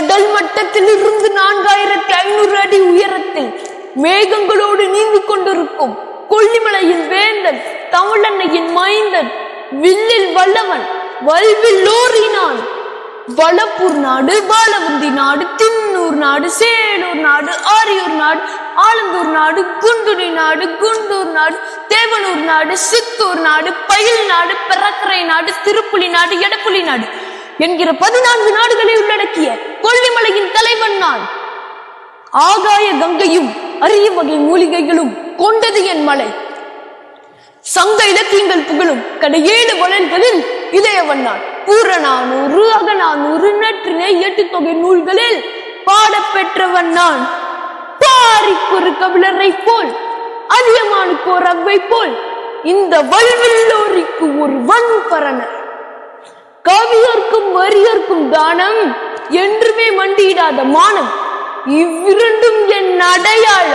கடல் வட்டத்திலிருந்து நான்காயிரத்தி ஐநூறு அடி உயரத்தில் மேகங்களோடு நீந்து கொண்டிருக்கும் கொல்லிமலையின் வேந்தன் தமிழன்னையின் மைந்தன் வில்லில் வல்லவன் வல்வில் லோரினான் வளப்பூர் நாடு பாலவந்தி நாடு தின்னூர் நாடு சேலூர் நாடு ஆரியூர் நாடு ஆலந்தூர் நாடு குண்டுனி நாடு குண்டூர் நாடு தேவனூர் நாடு சித்தூர் நாடு பயில் நாடு பெறக்கரை நாடு திருப்புலி நாடு எடப்புலி நாடு. என்கிற பதினான்கு நாடுகளை உள்ளடக்கிய கொல்லிமலையின் தலைவன் நான். ஆகாய கங்கையும் அரிய வகை மூலிகைகளும் கொண்டது என் மலை. சங்க இலக்கியங்கள் புகழும் கடையேழு வளன்களில் இதயவண்ணான் பூரணானூறு அகநானூறு நற்றினை எட்டு தொகை நூல்களில் பாடப்பெற்றவன் நான். பாரிக்கொரு கபிலரை போல் அதியமானுக்கு ஒரு அவ்வை போல் இந்த வல்வில்லோரிக்கு ஒரு வன் பரணர் கவியர் வரியர்க்கும் தானம் என்றுமே மண்டியிடாத மானம். இவ்விரண்டும் என் அடையாள.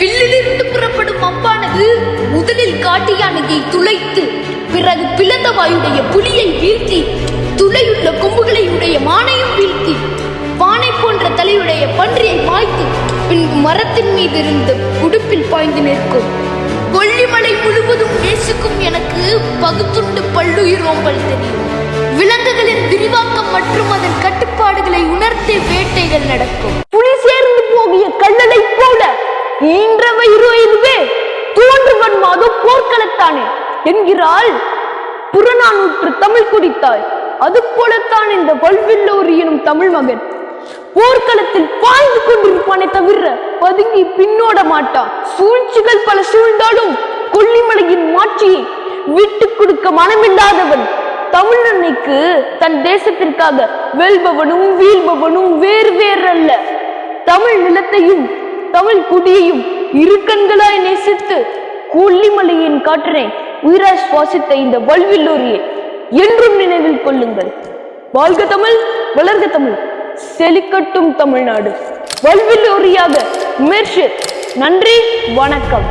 வில்லிலிருந்து புறப்படும் அம்பானது முதலில் காட்டு யானையை துளைத்து பிறகு பிளந்த வாயுடைய புலியை வீழ்த்தி துளையுள்ள கொம்புகளை உடைய மானையும் வீழ்த்தி பானை போன்ற தலையுடைய பன்றியை மாய்த்து பின் மரத்தின் மீது இருந்து உடுப்பில் பாய்ந்து நிற்கும். கொல்லிமலை முழுவதும் நேசிக்கும் எனக்கு பகுத்துண்டு பல்லுயிர் ஓம்பல் தெரியும். விலங்குகளின் விரிவாக்கம் மற்றும் அதன் கட்டுப்பாடுகளை உணர்த்தே வேட்டைகள் நடக்கும் புலி சேர்ந்து போகிய கல்லலை போல ஈன்றவை இதுவே தோன்றுவன் மாதம் போர்க்களத்தானே என்கிறாள் புறநானூற்று தமிழ் குடித்தாய் அது போலத்தான் இந்த வல்வில்லோரி எனும் தமிழ் மகன். போர்க்களத்தில் பாய்ந்து கொண்டிருப்பானே தவிர பதுங்கி பின்னோட மாட்டான். சூழ்ச்சிகள் பல சூழ்ந்தாலும் கொல்லிமலையின் மாட்சியை விட்டு கொடுக்க மனமில்லாதவன் தமிழன்னைக்கு தன் தேசத்திற்காக வெல்பவனும் வீழ்பவனும் வேறு வேறல்ல. தமிழ் நிலத்தையும் தமிழ் குடியையும் இருக்கண்களாய் நேசித்து கொல்லிமலையின் காற்றினை உயிராய் சுவாசித்த இந்த வல்வில்லோரியை என்றும் நினைவில் கொள்ளுங்கள். வாழ்க தமிழ் வளர்க தமிழ். செழிக்கட்டும் தமிழ்நாடு. வல்வில்லோரியாக உமேர் நன்றி வணக்கம்.